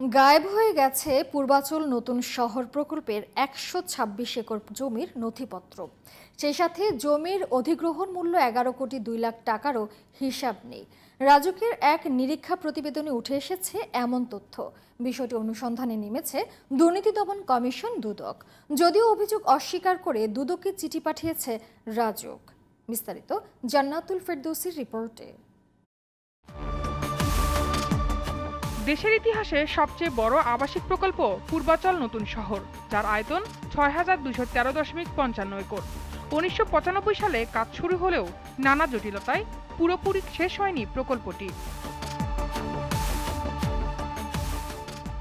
গায়েব হয়ে গেছে পূর্বাচল নতুন শহর প্রকল্পের একশো ছাব্বিশ একর জমির নথিপত্র। সেই সাথে জমির অধিগ্রহণ মূল্য এগারো কোটি দুই লাখ টাকারও হিসাব নেই। রাজুকের এক নিরীক্ষা প্রতিবেদনে উঠে এসেছে এমন তথ্য। বিষয়টি অনুসন্ধানে নেমেছে দুর্নীতি দমন কমিশন দুদক। যদিও অভিযোগ অস্বীকার করে দুদককে চিঠি পাঠিয়েছে রাজুক। বিস্তারিত জান্নাতুল ফেরদৌসির রিপোর্টে। দেশের ইতিহাসে সবচেয়ে বড় আবাসিক প্রকল্প পূর্বাচল নতুন শহর, যার আয়তন ছয় হাজার দুশো তেরো দশমিক পঞ্চান্ন একর। উনিশশো পঁচানব্বই সালে কাজ শুরু হলেও নানা জটিলতায় পুরোপুরি শেষ হয়নি প্রকল্পটি।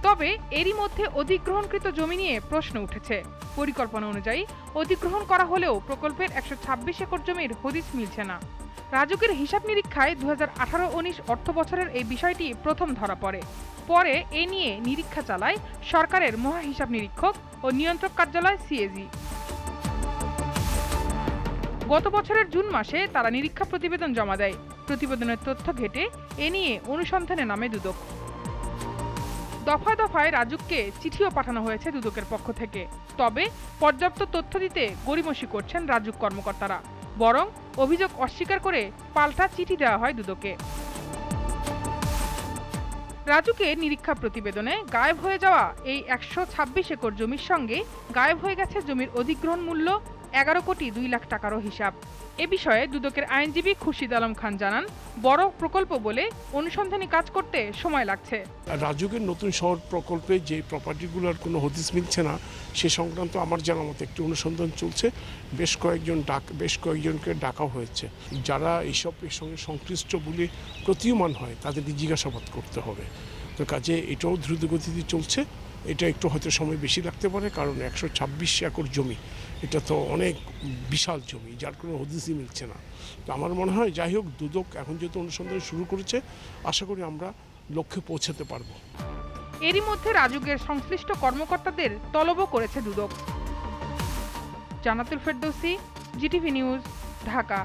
তবে এরই মধ্যে অধিগ্রহণকৃত জমি নিয়ে প্রশ্ন উঠেছে। পরিকল্পনা অনুযায়ী অধিগ্রহণ করা হলেও প্রকল্পের একশো ছাব্বিশ একর জমির হদিস মিলছে না। রাজুকের হিসাব নিরীক্ষায় দু হাজার আঠারো উনিশ অর্থ বছরের এই বিষয়টি প্রথম ধরা পড়ে। পরে এ নিয়ে নিরীক্ষা চালায় সরকারের মহা হিসাব নিরীক্ষক ও নিয়ন্ত্রক কার্যালয় সিএজি। গত বছরের জুন মাসে তারা নিরীক্ষা প্রতিবেদন জমা দেয়। প্রতিবেদনের তথ্য ঘেটে এ নিয়ে অনুসন্ধানে নামে দুদক। দফায় দফায় রাজুককে চিঠিও পাঠানো হয়েছে দুদকের পক্ষ থেকে। তবে পর্যাপ্ত তথ্য দিতে গড়িমসি করছেন রাজুক কর্মকর্তারা। বরং অভিযোগ অস্বীকার করে পাল্টা চিঠি দেওয়া হয় দুদকে রাজুকে নিরীক্ষা প্রতিবেদনে গায়েব হয়ে যাওয়া এই একশো ছাব্বিশ একর জমির সঙ্গে গায়েব হয়ে গেছে জমির অধিগ্রহণ মূল্য এগারো কোটি দুই লাখ টাকারও হিসাব। এ বিষয়ে দুদকের আইনজীবী খুরশিদ আলম খান জানান, বড় প্রকল্প বলে অনুসন্ধানী কাজ করতে সময় লাগছে। রাজুকের নতুন শহর প্রকল্পে যে প্রপার্টিগুলোর কোনো হদিস মিলছে না, সে সংক্রান্ত আমার জানা মতো একটি অনুসন্ধান চলছে। বেশ কয়েকজন ডাক, বেশ কয়েকজনকে ডাকা হয়েছে। যারা এইসব এর সঙ্গে সংশ্লিষ্ট বলে প্রতীয়মান হয়, তাদেরকে জিজ্ঞাসাবাদ করতে হবে। তো কাজে এটাও দ্রুতগতিতে চলছে। এটা একটু হয়তো সময় বেশি লাগতে পারে, কারণ একশো ছাব্বিশ একর জমি, এটা তো অনেক বিশাল জমি, যার কোনো হদিসই মিলছে না। তো আমার মনে হয়, যাই হোক, দুদক এখন যেহেতু অনুসন্ধান শুরু করেছে, আশা করি আমরা লক্ষ্যে পৌঁছাতে পারব। এরই মধ্যে রাজুকের সংশ্লিষ্ট কর্মকর্তাদের তলবও করেছে দুদক। Jannatul Ferdousi, GTV news, Dhaka.